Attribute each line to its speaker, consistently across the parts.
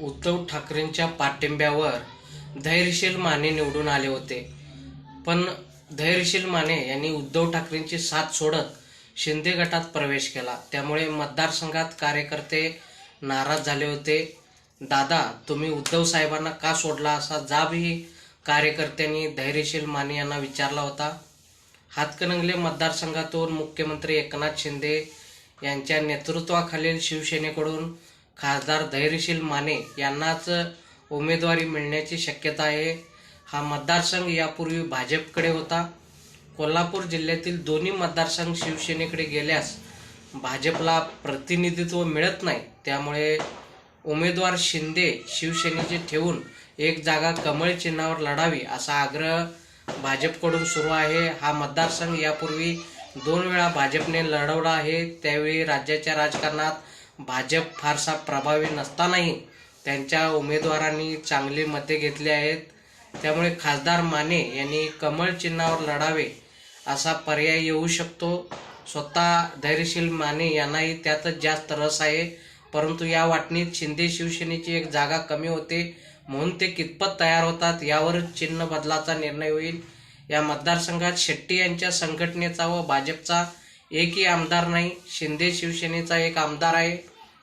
Speaker 1: उद्धव ठाकरेंच्या पाठिंब्यावर धैर्यशील माने निवडून आले होते. पण धैर्यशील माने यांनी उद्धव ठाकरेंची साथ सोडत शिंदे गटात प्रवेश केला. त्यामुळे मतदारसंघात कार्यकर्ते नाराज झाले होते. दादा तुम्ही उद्धव साहेबांना का सोडला? असा जाबही कार्यकर्त्यांनी धैर्यशील माने यांना विचारला होता. हातकणंगले मतदारसंघातून मुख्यमंत्री एकनाथ शिंदे यांच्या नेतृत्वाखालील शिवसेनेकडून खासदार धैर्यशील माने यांनाच उमेदवारी मिळण्याची शक्यता आहे. हा मतदारसंघ यापूर्वी भाजपकडे होता. कोल्हापूर जिल्ह्यातील दोन्ही मतदारसंघ शिवसेनेकडे गेल्यास भाजपला प्रतिनिधित्व मिळत नाही. त्यामुळे उमेदवार शिंदे शिवसेनेचे ठेवून एक जागा कमळ चिन्हावर लढावी असा आग्रह भाजपकडून सुरू आहे. हा मतदारसंघ यापूर्वी दोन वेळा भाजपने लढवला आहे. त्यावेळी राज्याच्या राजकारणात भाजप फारसा प्रभावी नसतानाही त्यांच्या उमेदवारांनी चांगली मते घेतली आहेत. त्यामुळे खासदार माने यांनी कमळ चिन्हावर लढावे असा पर्याय येऊ शकतो. स्वतः धैर्यशील माने यांनाही त्यातच जास्त रस आहे. परंतु या वाटणीत शिंदे शिवसेनेची एक जागा कमी होते म्हणून ते कितपत तयार होतात यावर चिन्ह बदलाचा निर्णय होईल. या मतदारसंघात शेट्टी यांच्या संघटनेचा व भाजपचा एकही आमदार नाही. शिंदे शिवसेनेचा एक आमदार आहे.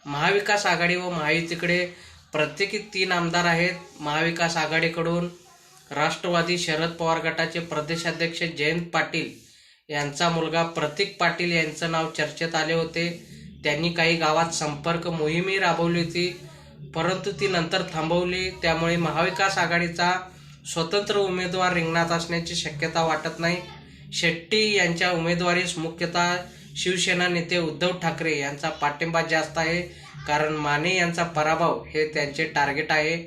Speaker 1: महाविकास आघाडी व महायुतीकडे प्रत्येकी तीन आमदार आहेत. महाविकास आघाडीकडून राष्ट्रवादी शरद पवार गटाचे प्रदेशाध्यक्ष जयंत पाटील यांचा मुलगा प्रतीक पाटील यांचं नाव चर्चेत आले होते. त्यांनी काही गावात संपर्क मोहिमही राबवली होती परंतु ती नंतर थांबवली. त्यामुळे महाविकास आघाडीचा स्वतंत्र उमेदवार रिंगणात असण्याची शक्यता वाटत नाही. शेट्टी यांच्या उमेदवारीस मुख्यतः शिवसेना नेते उद्धव ठाकरे यांचा पाठिंबा जास्त आहे. कारण माने यांचा पराभव हे त्यांचे टार्गेट आहे.